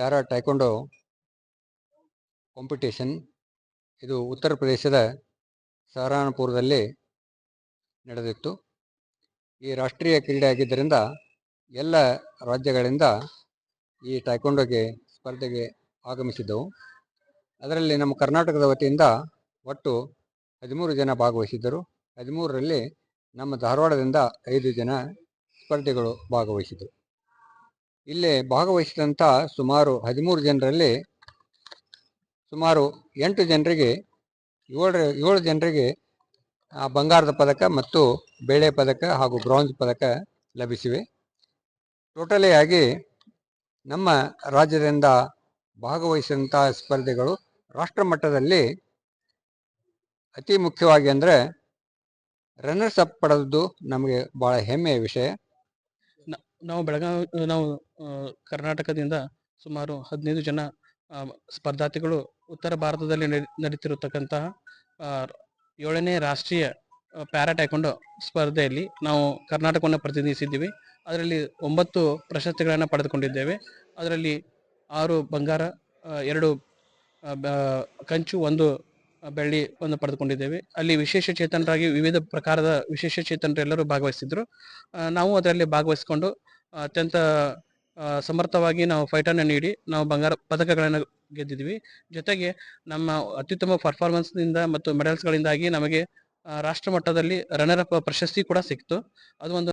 Para ಟೈಕೊಂಡೋ competition. ಇದು ಉತ್ತರ ಪ್ರದೇಶದ ಸಹರಾನ್ಪುರದಲ್ಲಿ ನಡೆದಿತ್ತು. ಈ ರಾಷ್ಟ್ರೀಯ ಕ್ರೀಡೆ ಆಗಿದ್ದರಿಂದ ಎಲ್ಲ ರಾಜ್ಯಗಳಿಂದ ಈ ಟೈಕೊಂಡೋಗೆ ಸ್ಪರ್ಧೆಗೆ ಆಗಮಿಸಿದ್ದವು. ಅದರಲ್ಲಿ ನಮ್ಮ ಕರ್ನಾಟಕದ ವತಿಯಿಂದ ಒಟ್ಟು ಹದಿಮೂರು ಜನ ಭಾಗವಹಿಸಿದ್ದರು. ಹದಿಮೂರರಲ್ಲಿ ನಮ್ಮ ಧಾರವಾಡದಿಂದ ಐದು ಜನ ಸ್ಪರ್ಧಿಗಳು ಭಾಗವಹಿಸಿದರು ಇಲ್ಲಿ ಭಾಗವಹಿಸಿದಂಥ ಸುಮಾರು ಹದಿಮೂರು ಜನರಲ್ಲಿ ಸುಮಾರು ಎಂಟು ಜನರಿಗೆ ಏಳು ಏಳು ಜನರಿಗೆ ಆ, ಬಂಗಾರದ ಪದಕ ಮತ್ತು ಬೆಳೆ ಪದಕ ಹಾಗೂ ಬ್ರಾಂಜ್ ಪದಕ ಲಭಿಸಿವೆ. ಟೋಟಲಿ ಆಗಿ ನಮ್ಮ ರಾಜ್ಯದಿಂದ ಭಾಗವಹಿಸಿದಂಥ ಸ್ಪರ್ಧೆಗಳು ರಾಷ್ಟ್ರ ಮಟ್ಟದಲ್ಲಿ ಅತಿ ಮುಖ್ಯವಾಗಿ ಅಂದರೆ ರನ್ನರ್ಸ್ ಅಪ್ ಪಡೆದದ್ದು ನಮಗೆ ಭಾಳ ಹೆಮ್ಮೆಯ ವಿಷಯ. ನಾವು ಬೆಳಗಾವಿ ನಾವು ಕರ್ನಾಟಕದಿಂದ ಸುಮಾರು ಹದಿನೈದು ಜನ ಸ್ಪರ್ಧಾರ್ಥಿಗಳು ಉತ್ತರ ಭಾರತದಲ್ಲಿ ನಡೆ- ನಡೀತಿರತಕ್ಕಂತಹ ಏಳನೇ ರಾಷ್ಟ್ರೀಯ ಪ್ಯಾರಾಟ್ ಸ್ಪರ್ಧೆಯಲ್ಲಿ ನಾವು ಕರ್ನಾಟಕವನ್ನು ಪ್ರತಿನಿಧಿಸಿದ್ದೀವಿ. ಅದರಲ್ಲಿ ಒಂಬತ್ತು ಪ್ರಶಸ್ತಿಗಳನ್ನು ಪಡೆದುಕೊಂಡಿದ್ದೇವೆ. ಅದರಲ್ಲಿ ಆರು ಬಂಗಾರ ಎರಡು ಕಂಚು, ಒಂದು ಬೆಳ್ಳಿ ಒಂದು ಪಡೆದುಕೊಂಡಿದ್ದೇವೆ. ಅಲ್ಲಿ ವಿಶೇಷ ಚೇತನರಾಗಿ ವಿವಿಧ ಪ್ರಕಾರದ ವಿಶೇಷ ಚೇತನರೆಲ್ಲರೂ ಭಾಗವಹಿಸಿದ್ರು. ನಾವು ಅದರಲ್ಲಿ ಭಾಗವಹಿಸಿಕೊಂಡು ಅತ್ಯಂತ ಸಮರ್ಥವಾಗಿ ನಾವು ಫೈಟನ್ನು ನೀಡಿ ನಾವು ಬಂಗಾರ ಪದಕಗಳನ್ನು ಗೆದ್ದಿದ್ವಿ. ಜೊತೆಗೆ ನಮ್ಮ ಅತ್ಯುತ್ತಮ ಪರ್ಫಾರ್ಮೆನ್ಸ್ನಿಂದ ಮತ್ತು ಮೆಡಲ್ಸ್ಗಳಿಂದಾಗಿ ನಮಗೆ ಆ, ರಾಷ್ಟ್ರ ಮಟ್ಟದಲ್ಲಿ ರನ್ನರ್ ಅಪ್ ಪ್ರಶಸ್ತಿ ಕೂಡ ಸಿಕ್ತು. ಅದು ಒಂದು